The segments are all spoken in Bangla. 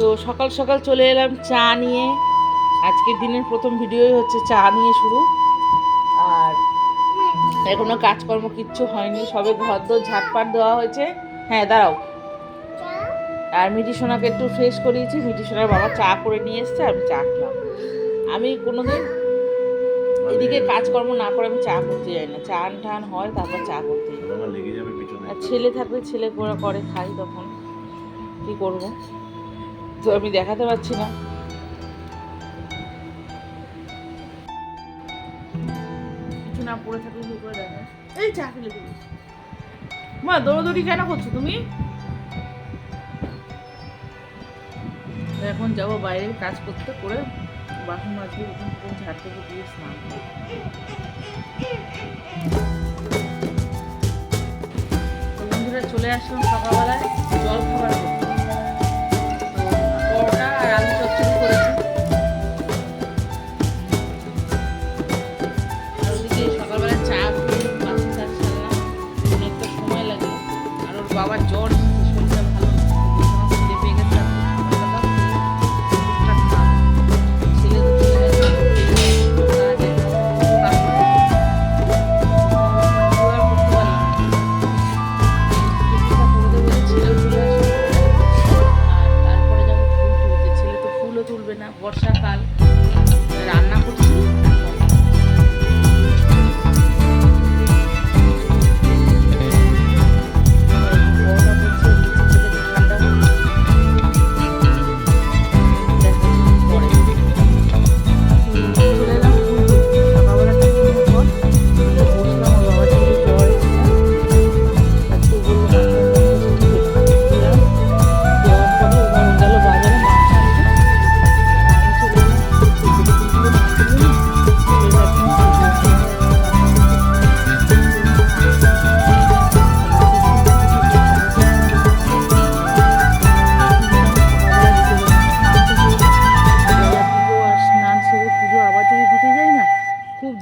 তো সকাল সকাল চলে এলাম চা নিয়ে। আজকের দিনের প্রথম ভিডিওই হচ্ছে চা নিয়ে শুরু। আর এখনও কাজকর্ম কিচ্ছু হয়নি সবে ঘর দোর ঝাটপাট দেওয়া হয়েছে। হ্যাঁ দাঁড়াও। আর মিটি সোনাকে একটু ফ্রেশ করিয়েছি। মিটি সোনার বাবা চা করে নিয়ে এসছে আমি চা খেলাম আমি কোনোদিন এদিকে কাজকর্ম না করে আমি চা করতে যাই না। চান টান হয় তারপর চা করতে যাই। আর ছেলে থাকলে ছেলে করে করে খাই তখন। কি করব? তো আমি দেখাতে পারছি না। কিছু না পড়ে থাকলে কি করে দেখা এই চা দিবি। মা দৌড়দৌড়ি কেন করছ তুমি? এখন যাব বাইরে কাজ করতে করে বাসন মাজতে প্রথম প্রথম ঝাড় দিয়ে স্নান বন্ধুরা চলে আসলাম সকালবেলায় জল খাবার করতে।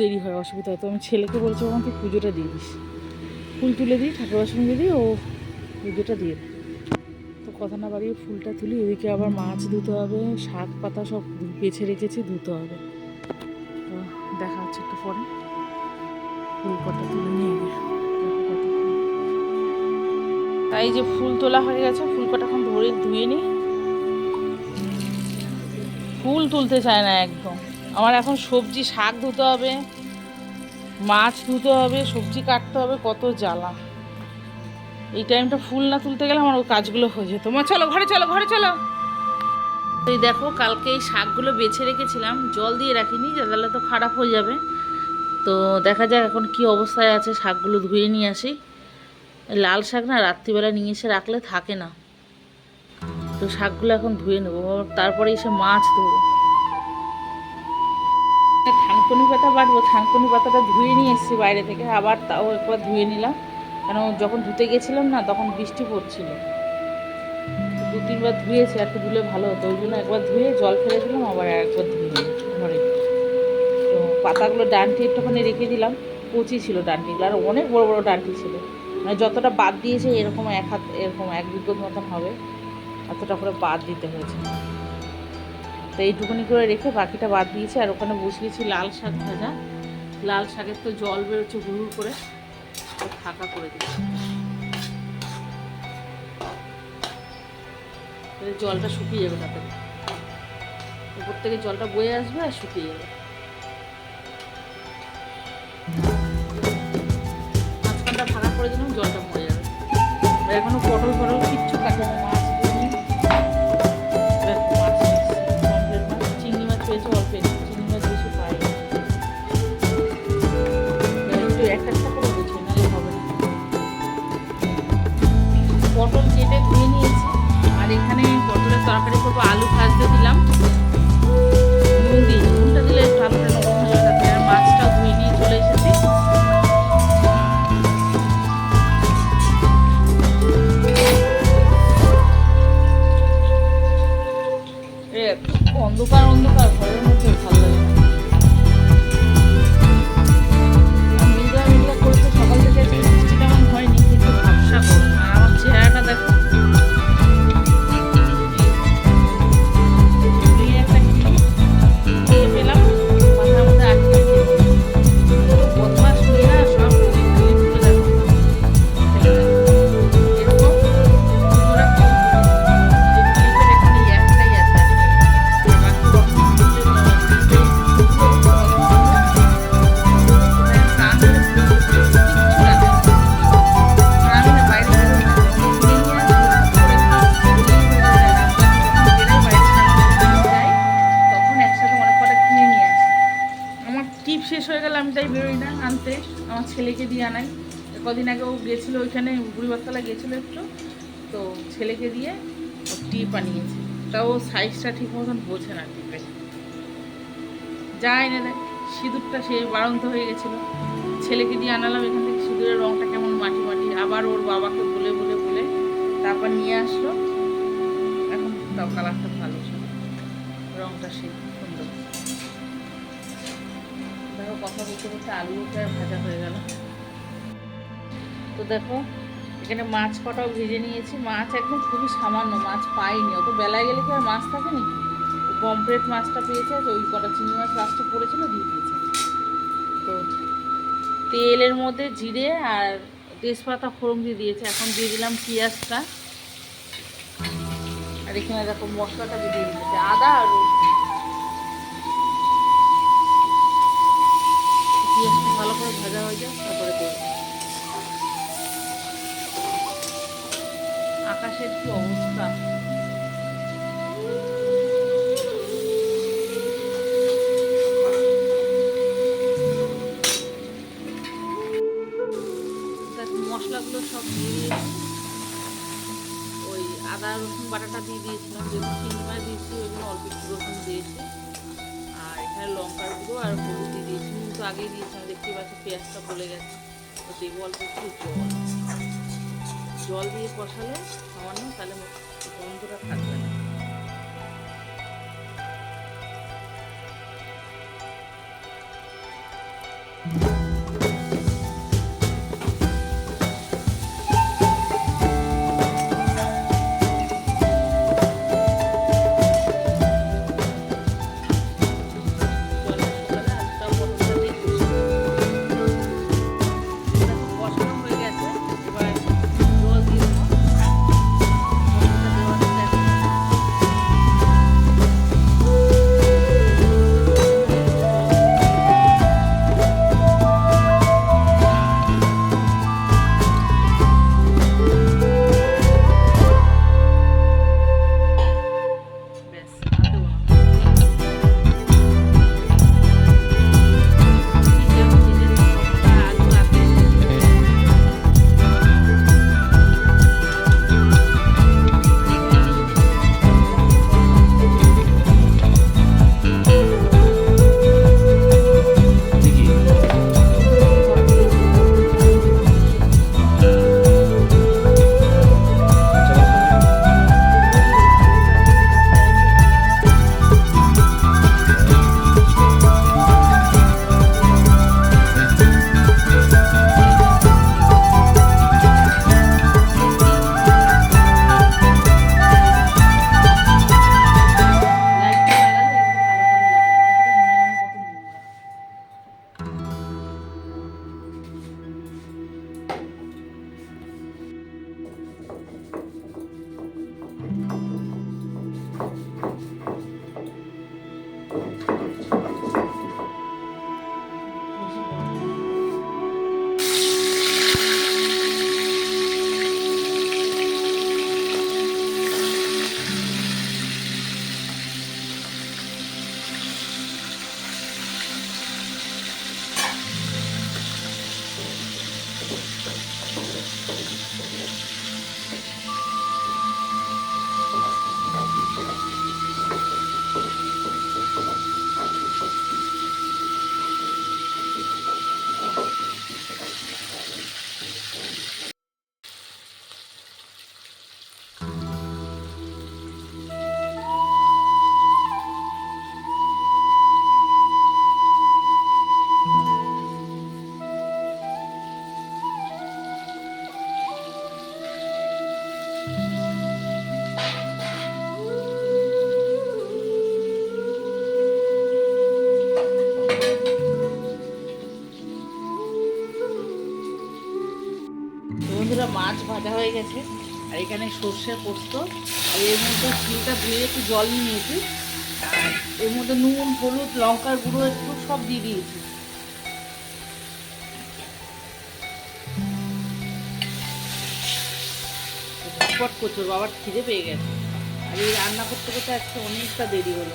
দেরি হয়, অসুবিধা হয়। তো আমি ছেলেকে বলছি আমাকে পুজোটা দিয়ে দিস। ফুল তুলে দিই, ঠাকুর বাসন দিয়ে দিই, ও পুজোটা দিয়ে। তো কথা না বাড়িয়ে ফুলটা তুলি, এদিকে আবার মাছ ধুতে হবে, শাক পাতা সব বেছে রেখেছি, ধুতে হবে। তো দেখা হচ্ছে একটু পরে। ফুল কটা তুলে নিয়ে। তাই যে ফুল তোলা হয়ে গেছে, ফুল কটা এখন ধরে ধুয়ে নিই ফুল তুলতে চায় না একদম। আমার এখন সবজি শাক ধুতে হবে, মাছ ধুতে হবে, সবজি কাটতে হবে, কত জ্বালা। এই টাইমটা ফুল না তুলতে গেলে আমার ওই কাজগুলো হয়ে যেত। মা, চলো, ঘরে চলো ঘরে চলো। তো এই দেখো, কালকে এই শাকগুলো বেছে রেখেছিলাম, জল দিয়ে রাখিনি তাহলে তো খারাপ হয়ে যাবে। তো দেখা যাক এখন কি অবস্থায় আছে, শাকগুলো ধুয়ে নিয়ে আসি। লাল শাক না রাত্রিবেলা নিয়ে এসে রাখলে থাকে না। তো শাকগুলো এখন ধুয়ে নেব, তারপরে এসে মাছ ধোবো। থানকুনি পাতা বাটবো থানকুনি পাতাটা ধুয়ে নিয়ে এসেছি বাইরে থেকে। আবার তাও একবার ধুয়ে নিলাম। কেন যখন ধুতে গেছিলাম না, তখন বৃষ্টি পড়ছিল। দু তিনবার ধুয়েছি, আর একটু ধুলে ভালো হতো। ওই জন্য একবার ধুয়ে জল ফেলে দিলাম, আবার একবার ধুয়ে নিলাম ঘরে। তো পাতাগুলো ডান্টি একটুখানি রেখে দিলাম। কচি ছিল ডান্টিগুলো, আর অনেক বড় বড় ডান্টি ছিল। মানে যতটা বাদ দিয়েছে, এরকম এক হাত, এরকম এক বিঘত মতন হবে। এতটা করে বাদ দিতে হয়েছে। তো এইটুকুনি করে রেখে বাকিটা বাদ দিয়েছি, আর ওখানে বসিয়েছি লাল শাক ভাজা। লাল শাকের তো জল বেরোচ্ছে গুঁড়ো করে ফাঁকা করে দিচ্ছি। জলটা শুকিয়ে যাবে তাতে উপর থেকে জলটা বয়ে আসবে আর শুকিয়ে যাবে। মাঝখানটা ফাঁকা করে দিলাম, জলটা মরে যাবে। আর না আনতে আমার ছেলেকে দিয়ে আনাই। কদিন আগে ও গেছিল ওইখানে বুড়িবাতলা গেছিল একটু। তো ছেলেকে দিয়ে টিপ আনিয়েছে। তা ও সাইজটা ঠিক মতন বোঝে না টিপে। যা এনে দেয়। সিঁদুরটা সে বাড়ন্ত হয়ে গেছিল। ছেলেকে দিয়ে আনালাম এখান থেকে। সিঁদুরের রঙটা কেমন মাটি মাটি। আবার ওর বাবাকে বলে বলে বলে তারপর নিয়ে আসলো। এখন তাও কালারটা ভালো রঙটা সেই। কথা বলতে বলতে আলুও ভাজা হয়ে গেল। তো দেখো, এখানে মাছ কটাও ভেজে নিয়েছি। মাছ একদম খুবই সামান্য, মাছ পাইনি। অত বেলায় গেলে কি আর মাছ থাকে নাকি পমপ্লেট মাছটা পেয়েছে, তো ওই কটা চিংড়ি মাছ লাস্টে পড়েছিল, দিয়ে দিয়েছে। তো তেলের মধ্যে জিরে আর তেজপাতা ফোড়ন দিয়ে দিয়েছে। এখন দিয়ে দিলাম পেঁয়াজটা। আর এখানে দেখো মশলাটা দিয়ে দিয়েছে, আদা আর রসুন। রসুন বাটাটা দিয়ে দিয়েছিলাম, যেহেতু চিংড়ি মাছ দিয়েছি, ওই জন্য অল্প একটু রসুন দিয়েছি। আর এখানে লঙ্কার গুঁড়ো আর হলুদ দিয়ে দিয়েছি, কিন্তু আগেই দিয়েছিলাম দেখতে পাচ্ছি পেঁয়াজটা গলে গেছে। তো দেবো অল্প একটু জল। জল দিয়ে কষালে সামান্য, তাহলে গন্ধটা থাকবে না। এখানে সর্ষে পোস্ত, আর এর মধ্যে চিলটা ধুয়ে একটু জল নিয়েছি। এর মধ্যে নুন, হলুদ, লঙ্কার গুঁড়ো একটু সব দিয়ে দিয়েছি। ঝটপট করছ বাবার খিদে পেয়ে গেছে। আর এই রান্না করতে করতে আজকে অনেকটা দেরি হলো।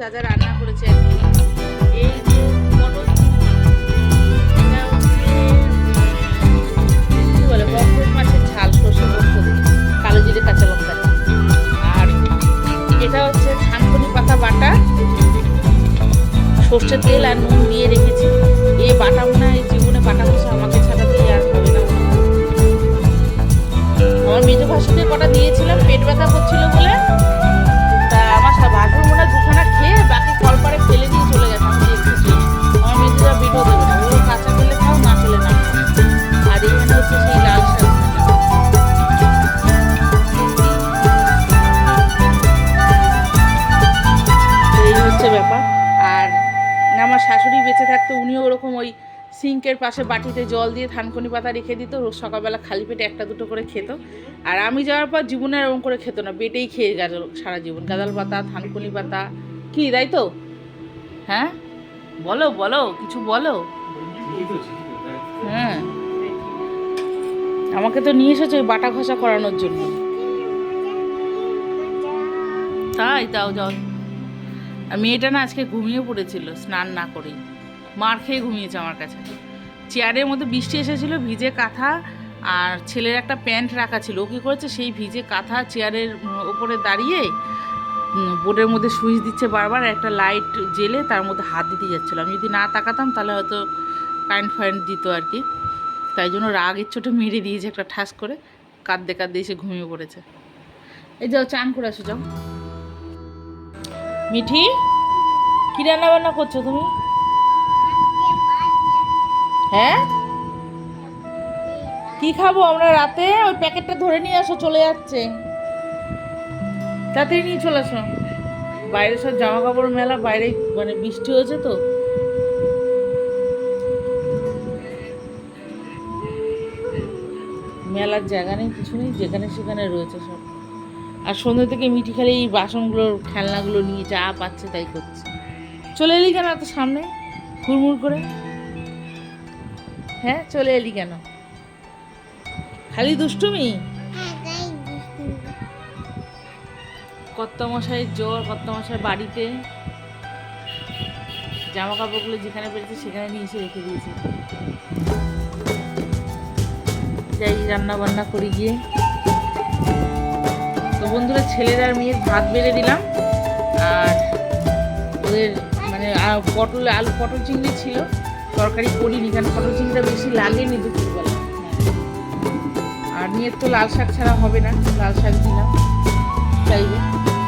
যা যা রান্না করেছে আর কি এই যে এটা হচ্ছে কী বলে পটল মাছের ঝাল সর্ষে কালো জিরে কাঁচা লঙ্কা। আর এটা হচ্ছে থানকুনি পাতা বাটা, সর্ষের তেল আর নুন পাশে বাটিতে জল দিয়ে থানকুনি পাতা রেখে দিত রোজ সকালবেলা খালি পেটে একটা দুটো করে খেত। আর আমি যাওয়ার পর জীবনে এরকম করে খেত না বেটেই খেয়ে গেল সারা জীবন। গাঁদাল পাতা, থানকুনি পাতা। কি তাই তো? হ্যাঁ? বলো বলো, কিছু বলো। হ্যাঁ। আমাকে তো নিয়ে এসেছ ওই বাটা ঘষা করানোর জন্য। তাই, তাও যাও। মেয়েটা না আজকে ঘুমিয়ে পড়েছিল, স্নান না করেই। মার খেয়ে ঘুমিয়েছে আমার কাছে। চেয়ারের মধ্যে বৃষ্টি এসেছিল, ভিজে কাঁথা আর ছেলের একটা প্যান্ট রাখা ছিল। ও কী করেছে? সেই ভিজে কাঁথা চেয়ারের ওপরে দাঁড়িয়ে বোর্ডের মধ্যে সুইচ দিচ্ছে বারবার একটা লাইট জেলে তার মধ্যে হাত দিতে যাচ্ছিল। আমি যদি না তাকাতাম তাহলে হয়তো কারেন্ট ফারেন্ট দিত আর কি। তাই জন্য রাগের চোটে মেরে দিয়েছে একটা ঠাস করে। কাঁদতে কাঁদতে এসে ঘুমিয়ে পড়েছে। এই যাও, চান করে আসো, যাও। মিঠি, কী রান্না বান্না করছ তুমি? হ্যাঁ? কি খাব আমরা রাতে? ওই প্যাকেটটা ধরে নিয়ে আসো, চলে যাচ্ছে। তাড়াতাড়ি নিয়ে চলে আসো। বাইরে সব জামা কাপড় মেলা, বাইরে মানে বৃষ্টি হয়েছে তো। মেলার জায়গা নেই, কিছু নেই, যেখানে সেখানে রয়েছে সব। আর সন্ধ্যে থেকে মিঠি খালি এই বাসনগুলোর খেলনাগুলো নিয়ে যা পাচ্ছে তাই করছে। চলে এলি কেন এত সামনে? হুড়মুড় করে। হ্যাঁ চলে এলি কেন? খালি দুষ্টুমি? কর্তামশাইয়ের জ্বর কর্তামশাই বাড়িতে। জামা কাপড়গুলো যেখানে পেরেছে সেখানে নিয়ে এসে রেখে দিয়েছে। যাই রান্না বান্না করে গিয়ে। তো বন্ধুরা, ছেলের আর মেয়ের ভাত বেড়ে দিলাম। আর ওদের মানে পটল, আলু পটল চিংড়ি ছিল। তরকারি করিনি, কারণ পটল চিংড়িটা বেশি লাগেনি দুপুরবেলা। আর মেয়ের তো লাল শাক ছাড়া হবে না, লাল শাক দিলাম। চাইবে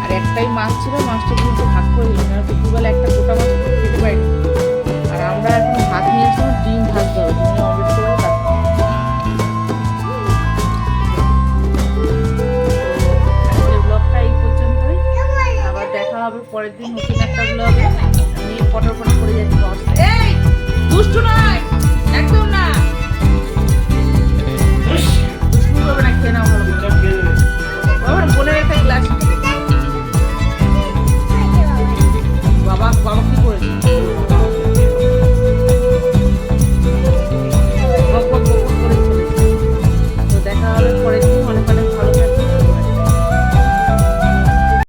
আর একটাই মাছ ছিল, মাছটা কিন্তু ভাগ করে দিলাম কারণ দুপুরবেলা একটা গোটা মাছ খেতে পারিনি। আর আমরা এখন ভাত নিয়ে আসব ডিম ডিমে ভাত দেখা হবে পরের দিন নতুন একটা ব্লগে আমি ফটো ফটো করে যাচ্ছি। একদম না দুষ্টু করবে না। খেয়ে নাও বাবার বোনের একটা গ্লাস বাবা বাবা